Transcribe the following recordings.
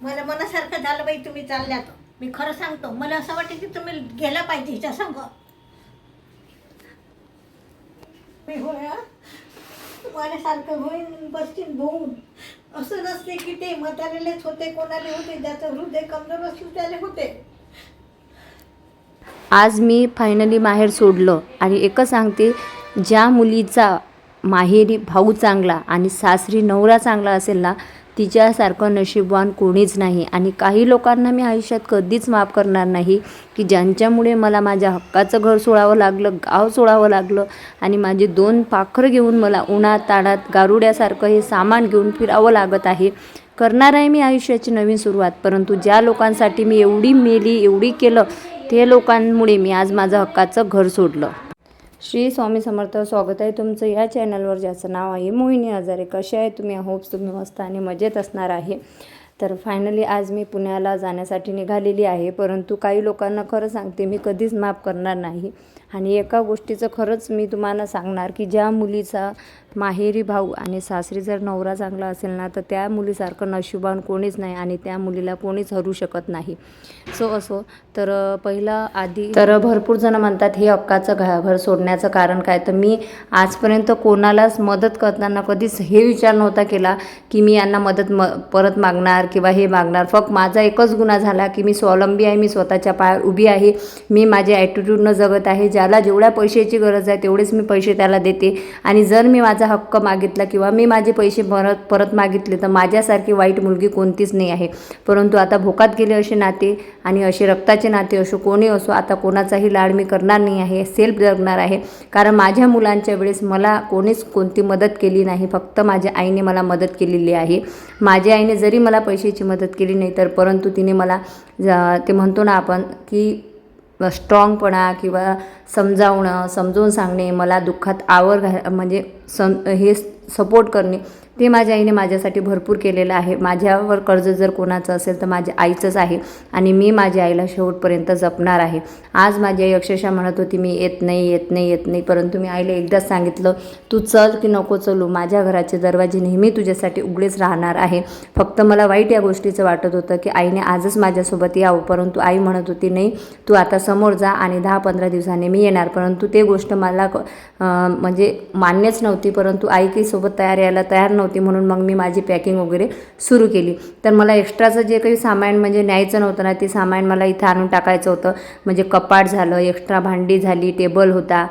मला मनासारखं झालं बाई तुम्ही चालल्यात. मी खरं सांगतो मला असं वाटतं की तुम्ही गेलं पाहिजे हिच्या संग. मी होय तुम्हाला सारखं होईन बसतील भोवून असं नसते की ते म्हातारेलेच होते कोणाले होते ज्याचं हृदय कमजोर असलं त्याले होते. आज मी फायनली माहेर सोडलं आणि एकच सांगते ज्या मुलीचा माहेरी भाऊ चांगला आणि सासरी नवरा चांगला असेल ना तिच्यासारखं नशीबवान कोणीच नाही. आणि काही लोकांना मी आयुष्यात कधीच माफ करणार नाही की ज्यांच्यामुळे मला माझ्या हक्काचं घर सोडावं लागलं गाव सोडावं लागलं आणि माझे दोन पाखर घेऊन मला उन्हात ताणात गारुड्यासारखं हे सामान घेऊन फिरावं लागत आहे. करणार आहे मी आयुष्याची नवीन सुरुवात परंतु ज्या लोकांसाठी मी एवढी मेली एवढी केलं ते लोकांमुळे मी आज माझं हक्काचं घर सोडलं. श्री स्वामी समर्थ स्वागत आहे तुमचं या चॅनलवर ज्याचं नाव आहे मोहिनी हजारे. कसे आहे तुम्ही? होप्स तुम्ही मस्त आणि मजेत असणार आहे. तर फायनली आज मी पुण्याला जाण्यासाठी निघालेली आहे. परंतु काही लोकांना खरं सांगते मी कधीच माफ करणार नाही. आणि एका गोष्टीचं खरंच मी तुम्हाला सांगणार की ज्या मुलीचा माहेरी भाऊ आणि सासरी जर नवरा चांगला असेल ना तर त्या मुलीसारखं नशिबान कोणीच नाही आणि त्या मुलीला कोणीच हरू शकत नाही. सो असो तर पहिलं पहिला आधी तर भरपूर जण म्हणतात हे हक्काचं घा घर सोडण्याचं कारण काय? तर मी आजपर्यंत कोणालाच मदत करताना कधीच हे विचार नव्हता केला की मी यांना मदत म परत मागणार किंवा हे मागणार. फक्त माझा एकच गुन्हा झाला की मी स्वावलंबी आहे मी स्वतःच्या पायावर उभी आहे मी माझ्या ॲटिट्यूडनं जगत आहे ज्याला जेवढ्या पैशाची गरज आहे तेवढेच मी पैसे त्याला देते. आणि जर मी माझं माझा हक्क मागितला किंवा मी माझे पैसे परत परत मागितले तर माझ्यासारखी वाईट मुलगी कोणतीच नाही आहे. परंतु आता भोकात गेले असे नाते आणि असे रक्ताचे नाते असो कोणी असो आता कोणाचाही लाड मी करणार नाही आहे सेल्फ जगणार आहे. कारण माझ्या मुलांच्या वेळेस मला कोणीच कोणती मदत केली नाही फक्त माझ्या आईने मला मदत केलेली आहे. माझ्या आईने जरी मला पैशाची मदत केली नाही तर परंतु तिने मला ज- ते म्हणतो ना आपण की स्ट्रॉंगपणा किंवा समजावणं समजून सांगणे मला दुःखात आवर घा म्हणजे सम हे सपोर्ट करणे ते माझ्या आईने माझ्यासाठी भरपूर केलेलं आहे. माझ्यावर कर्ज जर कोणाचं असेल तर माझ्या आईचंच आहे आणि मी माझ्या आईला शेवटपर्यंत जपणार आहे. आज माझी आई अक्षरशः म्हणत होती मी येत नाही येत नाही येत नाही. परंतु मी आईला एकदाच सांगितलं तू चल की नको चलू. माझ्या घराचे दरवाजे नेहमी तुझ्यासाठी उघडेच राहणार आहे. फक्त मला वाईट या गोष्टीचं वाटत होतं की आईने आजच माझ्यासोबत यावं. परंतु आई म्हणत होती नाही तू आता समोर जा आणि दहा पंधरा दिवसांनी मी येणार. परंतु ते गोष्ट मला म्हणजे मान्यच नव्हती. परंतु आई की सोबत तयार यायला तयार नव्हती. म्हणून मग मी माझी पॅकिंग वगैरे सुरू केली. तर मला एक्स्ट्राचं जे काही सामान म्हणजे न्यायचं नव्हतं ना ते सामान मला इथं आणून टाकायचं होतं. म्हणजे कपाट झालं एक्स्ट्रा भांडी झाली टेबल होता.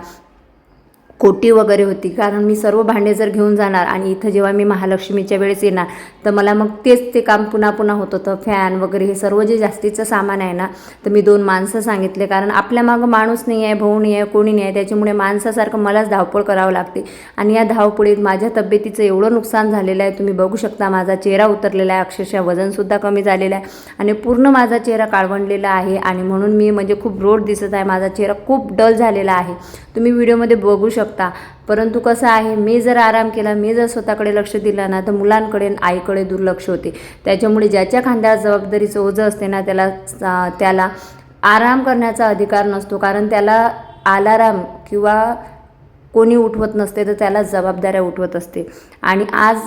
कोटी वगैरे होती. कारण मी सर्व भांडे जर घेऊन जाणार आणि इथं जेव्हा मी महालक्ष्मीच्या वेळेस येणार तर मला मग तेच ते काम पुन्हा पुन्हा होत होतं. फॅन वगैरे हे सर्व जे जास्तीचं सामान आहे ना तर मी दोन माणसं सांगितले. कारण आपल्या मागं माणूस नाही आहे भाऊ नाही आहे कोणी नाही आहे. त्याच्यामुळे माणसासारखं मलाच धावपळ करावं लागते. आणि या धावपळीत माझ्या तब्येतीचं एवढं नुकसान झालेलं आहे. तुम्ही बघू शकता माझा चेहरा उतरलेला आहे. अक्षरशः वजनसुद्धा कमी झालेलं आहे. आणि पूर्ण माझा चेहरा काळवंडलेला आहे. आणि म्हणून मी म्हणजे खूप रोड दिसत आहे. माझा चेहरा खूप डल झालेला आहे. तुम्ही व्हिडिओमध्ये बघू शकता. परंतु कसं आहे मी जर आराम केला मी जर स्वतःकडे लक्ष दिलं ना तर मुलांकडे आईकडे दुर्लक्ष होते. त्याच्यामुळे ज्याच्या खांद्यावर जबाबदारीचं ओझं असते ना त्याला त्याला आराम करण्याचा अधिकार नसतो. कारण त्याला अलाराम किंवा कोणी उठवत नसते तर त्याला जबाबदाऱ्या उठवत असते. आणि आज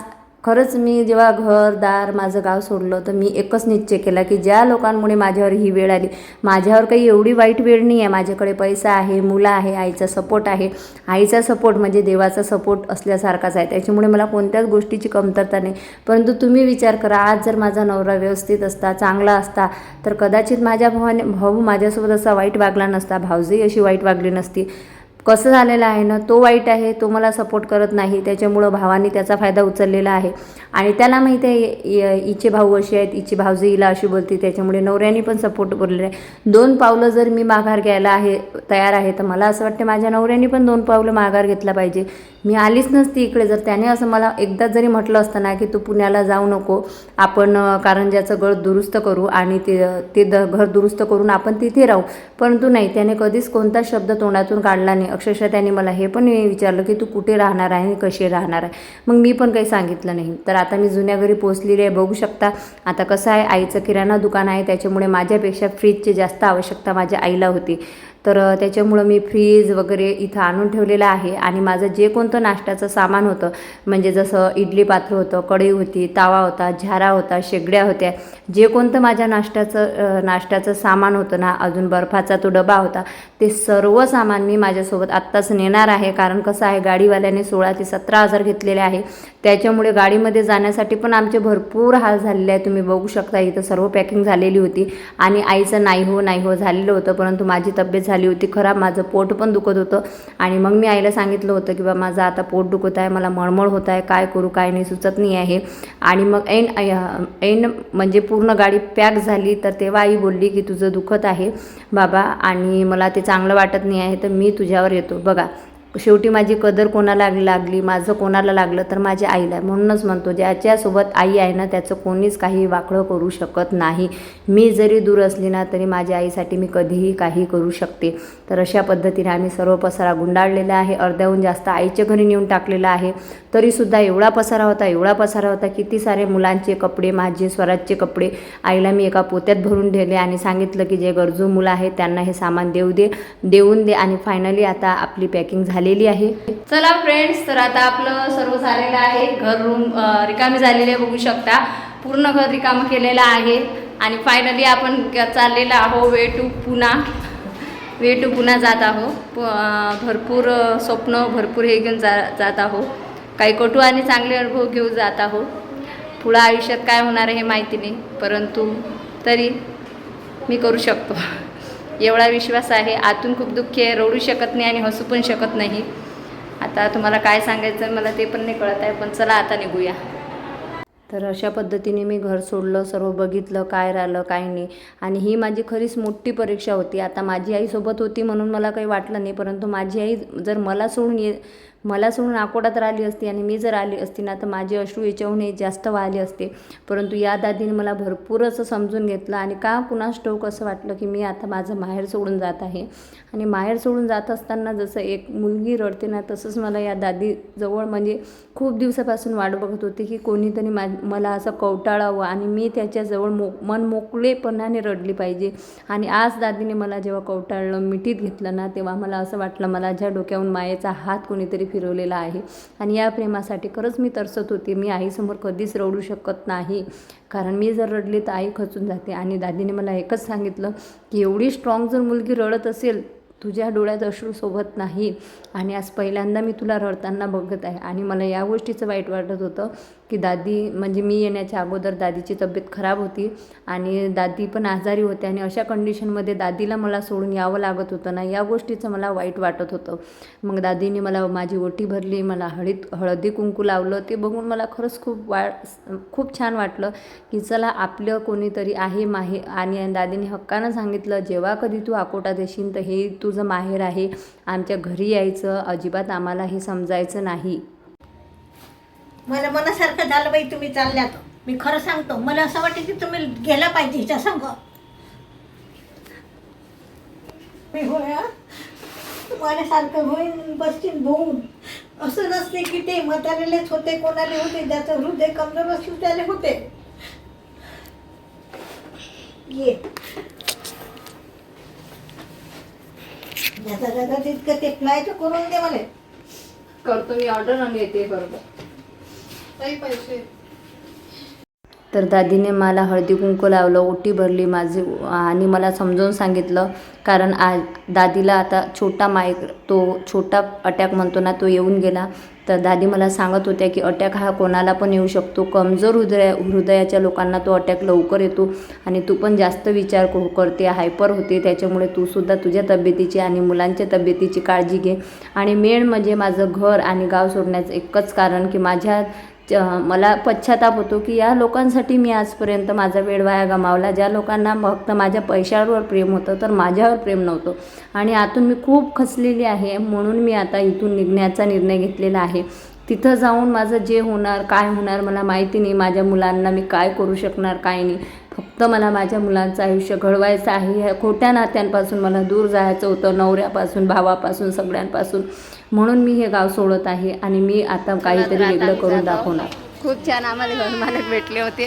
खरंच मी जेव्हा घरदार माझं गाव सोडलं तर मी एकच निश्चय केला की ज्या लोकांमुळे माझ्यावर ही वेळ आली माझ्यावर काही एवढी वाईट वेळ नाही आहे माझ्याकडे पैसा आहे मुलं आहे आईचा सपोर्ट आहे. आईचा सपोर्ट म्हणजे देवाचा सपोर्ट असल्यासारखाच आहे. त्याच्यामुळे मला कोणत्याच गोष्टीची कमतरता नाही. परंतु तुम्ही विचार करा आज जर माझा नवरा व्यवस्थित असता चांगला असता तर कदाचित माझ्या भावाने भाऊ माझ्यासोबत असा वाईट वागला नसता भाऊजही अशी वाईट वागली नसती. कसं झालेलं आहे ना तो वाईट आहे तो मला सपोर्ट करत नाही. त्याच्यामुळं भावाने त्याचा फायदा उचललेला आहे. आणि त्याला माहिती आहे इचे भाऊ असे आहेत इचे भाऊजी हिला अशी बोलते त्याच्यामुळे नवऱ्याने पण सपोर्ट बोललेला आहे दोन पावलं जर मी माघार घ्यायला आहे तयार आहे तर मला असं वाटतं माझ्या नवऱ्याने पण दोन पावलं माघार घेतला पाहिजे. मी आलीच नसती इकडे. जर त्याने असं मला एकदा जरी म्हटलं असतं ना की तू पुण्याला जाऊ नको आपण कारंजाचं घर दुरुस्त करू आणि ते ते द घर दुरुस्त करून आपण तिथे राहू. परंतु नाही त्याने कधीच कोणता शब्द तोंडातून काढला नाही. अक्षरशः त्याने मला हे पण विचारलं की तू कुठे राहणार आहे आणि कशी राहणार आहे? मग मी पण काही सांगितलं नाही. तर आता मी जुन्या घरी पोचलेली आहे बघू शकता. आता कसं आहे आईचं किराणा दुकान आहे त्याच्यामुळे माझ्यापेक्षा फ्रीजची जास्त आवश्यकता माझ्या आईला होती. तर त्याच्यामुळं मी फ्रीज वगैरे इथं आणून ठेवलेलं आहे आणि माझं जे कोणतं नाश्त्याचं सामान होतं म्हणजे जसं इडली पात्र होतं कढई होती तावा होता झारा होता शेगड्या होत्या जे कोणतं माझ्या नाश्त्याचं नाश्त्याचं सामान होतं ना अजून बर्फाचा तो डबा होता ते सर्व सामान मी माझ्यासोबत आत्ताच नेणार आहे. कारण कसं आहे गाडीवाल्याने सोळा ते सतरा हजार घेतलेले आहे. त्याच्यामुळे गाडीमध्ये जाण्यासाठी पण आमचे भरपूर हाल झालेले आहे तुम्ही बघू शकता इथं सर्व पॅकिंग झालेली होती. आणि आईचं नाही हो नाही हो झालेलं होतं परंतु माझी तब्येत झाली होती खराब माझं पोट पण दुखत होतं. आणि मग मी आईला सांगितलं होतं की बा माझं आता पोट दुखत आहे मला मळमळ होत आहे काय करू काय नाही सुचत नाही आहे. आणि मग ऐन ऐन म्हणजे पूर्ण गाडी पॅक झाली तर तेव्हा आई बोलली की तुझं दुखत आहे बाबा आणि मला ते चांगलं वाटत नाही आहे तर मी तुझ्यावर येतो. बघा शेवटी माझी कदर कोणाला लागली माझं कोणाला लागलं तर माझ्या आईला म्हणूनच म्हणतो ज्याच्यासोबत आई आहे ना त्याचं कोणीच काही वाकडं करू शकत नाही. मी जरी दूर असली ना तरी माझ्या आईसाठी मी कधीही काही करू शकते. तर अशा पद्धतीने आम्ही सर्व पसारा गुंडाळलेला आहे. अर्ध्याहून जास्त आईच्या घरी नेऊन टाकलेला आहे. तरीसुद्धा एवढा पसारा होता एवढा पसारा होता किती सारे मुलांचे कपडे माझे स्वराजचे कपडे आईला मी एका पोत्यात भरून ठेवले आणि सांगितलं की जे गरजू मुलं आहेत त्यांना हे सामान देऊ दे देऊन दे आणि फायनली आता आपली पॅकिंग झाली झालेली आहे. चला फ्रेंड्स तर आता आपलं सर्व झालेलं आहे. घर रूम रिकामी झालेले बघू शकता. पूर्ण घर रिकामं केलेलं आहे. आणि फायनली आपण चाललेलं आहो वे टू पुन्हा वे टू पुन्हा जात आहो प- भरपूर स्वप्न भरपूर हे घेऊन जा जात आहो काही कटू आणि चांगले अनुभव घेऊन जात आहो पुढं आयुष्यात काय होणार आहे हे माहिती नाही. परंतु तरी मी करू शकतो. एवढा विश्वास आहे. आतून खूप दुःखी आहे. रडू शकत नाही आणि हसू पण शकत नाही. आता तुम्हाला काय सांगायचं मला ते पण नाही कळत आहे. पण चला आता निघूया. तर अशा पद्धतीने मी घर सोडलं सर्व बघितलं काय राहिलं काय नाही. आणि ही माझी खरीच मोठी परीक्षा होती. आता माझी आईसोबत होती म्हणून मला काही वाटलं नाही. परंतु माझी आई जर मला सोडून ये मला सोडून अकोटात राहिली असती आणि मी जर आली असती ना तर माझे अश्रू याच्याहून जास्त वाहिले असते. परंतु या दादीने मला भरपूर असं समजून घेतलं आणि का कुणास ठाऊक असं वाटलं की मी आता माझं माहेर सोडून जात आहे. आणि माहेर सोडून जात असताना जसं एक मुलगी रडते ना तसंच मला या दादीजवळ म्हणजे खूप दिवसापासून वाट बघत होती की कोणीतरी मा मला असं कवटाळावं आणि मी त्याच्याजवळ मो मन मोकळेपणाने रडली पाहिजे. आणि आज दादीने मला जेव्हा कवटाळलं मिठीत घेतलं ना तेव्हा मला असं वाटलं मला ज्या डोक्याहून मायेचा हात कोणीतरी फिरवलेला आहे. आणि या प्रेमासाठी खरंच मी तरसत होते. मी आईसमोर कधीच रडू शकत नाही. कारण मी जर रडली तर आई खचून जाते. आणि दादीने मला एकच सांगितलं की एवढी स्ट्रॉंग जर मुलगी रडत असेल तुझ्या डोळ्यात अश्रू सोबत नाही. आणि आज पहिल्यांदा मी तुला रडताना बघत आहे. आणि मला या गोष्टीचं वाईट वाटत होतं. की दादी म्हणजे मी येण्याच्या अगोदर दादीची तब्येत खराब होती आणि दादी पण आजारी होते आणि अशा कंडिशनमध्ये दादीला मला सोडून यावं लागत होतं ना या गोष्टीचं मला वाईट वाटत होतं. मग दादीने मला माझी ओटी भरली मला हळद हळदी कुंकू लावलं ते बघून मला खरंच खूप वा खूप छान वाटलं की चला आपलं कोणीतरी आहे माहे आणि दादीने हक्कानं सांगितलं जेव्हा कधी तू आकोटात येशील तर हे तुझं माहेर आहे आमच्या घरी यायचं अजिबात आम्हाला हे समजायचं नाही. मला मनासारखं झालं बाई तुम्ही चालल्यात. मी खरं सांगतो मला असं वाटतं की तुम्ही गेला पाहिजे हिच्या संग. मी होय मला सारखं होईन बसतील भोवून असं नसते की ते म्हातारेलेच होते कोणाले होते ज्याचं हृदय कमजोर असलं त्याले होते. ये. ज्याचा ज्याचा तितकं ते फ्लायचं करून दे मला. करतो मी ऑर्डर आणि येते बरोबर. तर दादीने मला हळदी कुंकू लावलं ओटी भरली माझी आणि मला समजावून सांगितलं कारण आज दादीला आता छोटा माईक तो छोटा अटॅक म्हणतो ना तो येऊन गेला. तर दादी मला सांगत होत्या की अटॅक हा कोणाला पण येऊ शकतो. कमजोर हृदय हृदयाच्या लोकांना तो अटॅक लवकर येतो आणि तू पण जास्त विचार करते हायपर होते. त्याच्यामुळे तू सुद्धा तुझ्या तब्येतीची आणि मुलांच्या तब्येतीची काळजी घे. आणि मेन म्हणजे माझं घर आणि गाव सोडण्याचं एकच कारण की माझ्या मला पश्चाताप होतो की या लोकांसाठी मी आजपर्यंत माझा वेळ वाया गमावला. ज्या लोकांना फक्त माझ्या पैशावर प्रेम होतं तर माझ्यावर प्रेम नव्हतं. आणि आतून मी खूप खचलेली आहे म्हणून मी आता इथून निघण्याचा निर्णय घेतलेला आहे. तिथं जाऊन माझं जे होणार काय होणार मला माहिती नाही. माझ्या मुलांना मी काय करू शकणार काय नाही. फक्त मला माझ्या मुलांचं आयुष्य घडवायचं आहे. ह्या खोट्या नात्यांपासून मला दूर जायचं होतं. नवऱ्यापासून भावापासून सगळ्यांपासून. म्हणून मी हे गाव सोडत आहे आणि मी आता काहीतरी वेगळं करून दाखवणार. खूप छान आम्हाला घर मालक भेटले होते.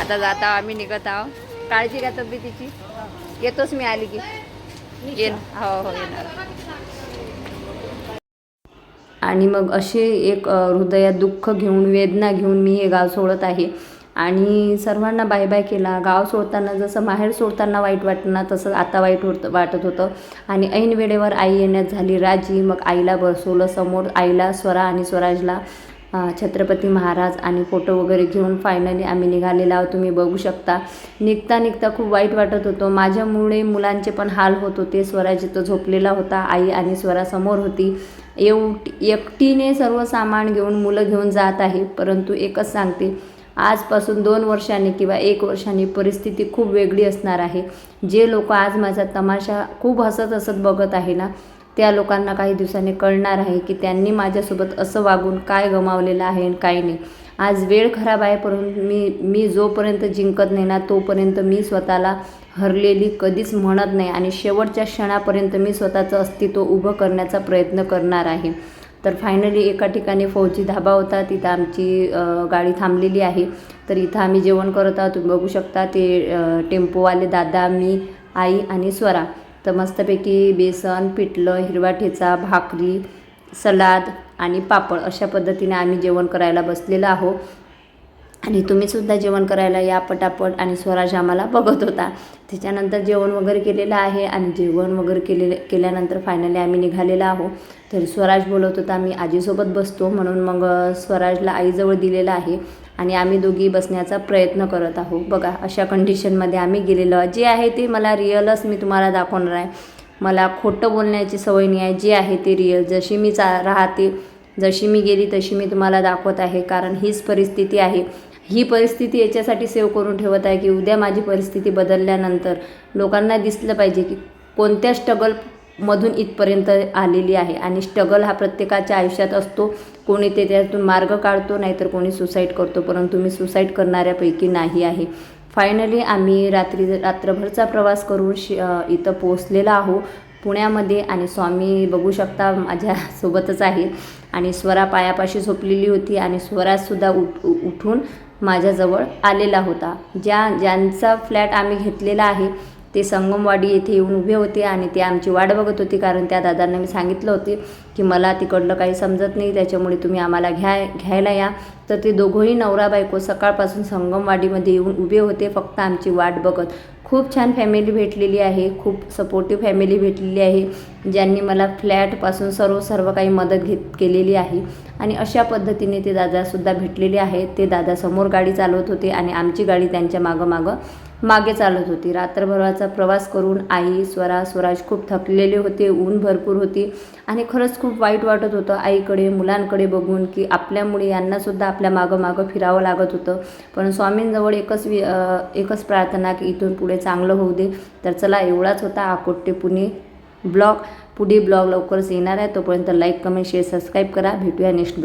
आता जात आहो आम्ही निघत आहो काळजी घ्या तब्येतीची. येतोच मी आली की. ये हो हो येणार. आणि मग असे एक हृदयात दुःख घेऊन वेदना घेऊन मी हे गाव सोडत आहे. आणि सर्वांना बाय बाय केला. गाव सोडताना जसं माहेर सोडताना वाईट वाटतं ना तसं आता वाईट होत वाटत होतं. आणि ऐन वेळेवर आई येण्यात झाली राजी. मग आईला बसवलं समोर. आईला स्वरा आणि स्वराजला छत्रपती महाराज आणि फोटो वगैरे घेऊन फायनली आम्ही निघालेलो आहोत. तुम्ही बघू शकता. निघता निघता खूप वाईट वाटत होतं. माझ्यामुळे मुलांचे पण हाल होत होते. स्वराज इथं झोपलेला होता. आई आणि स्वरा समोर होती. एव एकटीने सर्व सामान घेऊन मुलं घेऊन जात आहे. परंतु एकच सांगते. आजपासून दोन वर्षांनी किंवा एक वर्षांनी परिस्थिती खूप वेगळी असणार आहे. जे लोक आज माझा तमाशा खूप हसत हसत बघत आहे ना त्या लोकांना काही दिवसांनी कळणार आहे की त्यांनी माझ्यासोबत असं वागून काय गमावलेलं आहे आणि काय नाही. आज वेळ खराब आहे परंतु मी मी जोपर्यंत जिंकत नाही ना तोपर्यंत मी स्वतःला हरलेली कधीच म्हणत नाही आणि शेवटच्या क्षणापर्यंत मी स्वतःचं अस्तित्व उभं करण्याचा प्रयत्न करणार आहे. तर फायनली एका ठिकाणी फौजी धाबा होता. तिथं आमची गाडी थांबलेली आहे. तर इथं आम्ही जेवण करत आहोत. तुम्ही बघू शकता ते टेम्पोवाले दादा मी आई आणि स्वरा. तर मस्तपैकी बेसन पिठलं हिरवा ठेचा भाकरी सलाद आणि पापड अशा पद्धतीने आम्ही जेवण करायला बसलेलो आहोत. आणि तुम्हीसुद्धा जेवण करायला या पटापट आणि स्वराज आम्हाला बघत होता. त्याच्यानंतर जेवण वगैरे केलेलं आहे आणि जेवण वगैरे केलेले केल्यानंतर फायनली आम्ही निघालेलो आहो तर स्वराज बोलत होता मी आजीसोबत बसतो. म्हणून मग स्वराजला आईजवळ दिलेलं आहे आणि आम्ही दोघी बसण्याचा प्रयत्न करत आहोत. बघा अशा कंडिशनमध्ये आम्ही गेलेलो जे आहे ते मला रिअलच मी तुम्हाला दाखवणार आहे. मला खोटं बोलण्याची सवय नाही आहे. जे आहे ते रिअल जशी मी चा राहते जशी मी गेली तशी मी तुम्हाला दाखवत आहे. कारण हीच परिस्थिती आहे. ही परिस्थिती याच्यासाठी सेव्ह करून ठेवत आहे की उद्या माझी परिस्थिती बदलल्यानंतर लोकांना दिसलं पाहिजे की कोणत्या स्ट्रगलमधून इथपर्यंत आलेली आहे. आणि स्ट्रगल हा प्रत्येकाच्या आयुष्यात असतो. कोणी ते त्यातून मार्ग काढतो नाहीतर कोणी सुसाईड करतो परंतु मी सुसाईड करणाऱ्यापैकी नाही आहे. फायनली आम्ही रात्री रात्रभरचा प्रवास करून शि इथं पोहोचलेलो आहो पुण्यामध्ये आणि स्वामी बघू शकता माझ्यासोबतच आहे. आणि स्वरा पायापाशी झोपलेली होती आणि स्वरासुद्धा उठ उ- उठून माझ्याजवळ आलेला होता. ज्या ज्यांचा फ्लॅट आम्ही घेतलेला आहे ते संगमवाडी येथे येऊन उभे होते आणि ते आमची वाट बघत होती. कारण त्या दादांना मी सांगितलं होते की मला तिकडलं काही समजत नाही त्याच्यामुळे तुम्ही आम्हाला घ्या घ्यायला या. तर ते दोघंही नवरा बायको सकाळपासून संगमवाडीमध्ये येऊन उभे होते फक्त आमची वाट बघत. खूप छान फॅमिली भेटलेली आहे खूप सपोर्टिव्ह फॅमिली भेटलेली आहे ज्यांनी मला फ्लॅटपासून सर्व सर्व काही मदत घेत केलेली आहे. आणि अशा पद्धतीने ते दादासुद्धा भेटलेले आहेत. ते दादा समोर गाडी चालवत होते आणि आमची गाडी त्यांच्या मागं मागं मागे चालत होती. रात्रभराचा प्रवास करून आई स्वरा स्वराज खूप थकलेले होते ऊन भरपूर होती आणि खरंच खूप वाईट वाटत होतं. आईकडे मुलांकडे बघून की आपल्यामुळे यांनासुद्धा आपल्या मागं मागं फिरावं लागत होतं. पण स्वामींजवळ एकच वि एकच प्रार्थना की इथून पुढे चांगलं होऊ दे. तर चला एवढाच होता आकोटे पुणे ब्लॉग. पुढे ब्लॉग लवकरच येणार आहे. तोपर्यंत लाईक कमेंट शेअर सबस्क्राईब करा. भेटूया नेक्स्ट ब्लॉग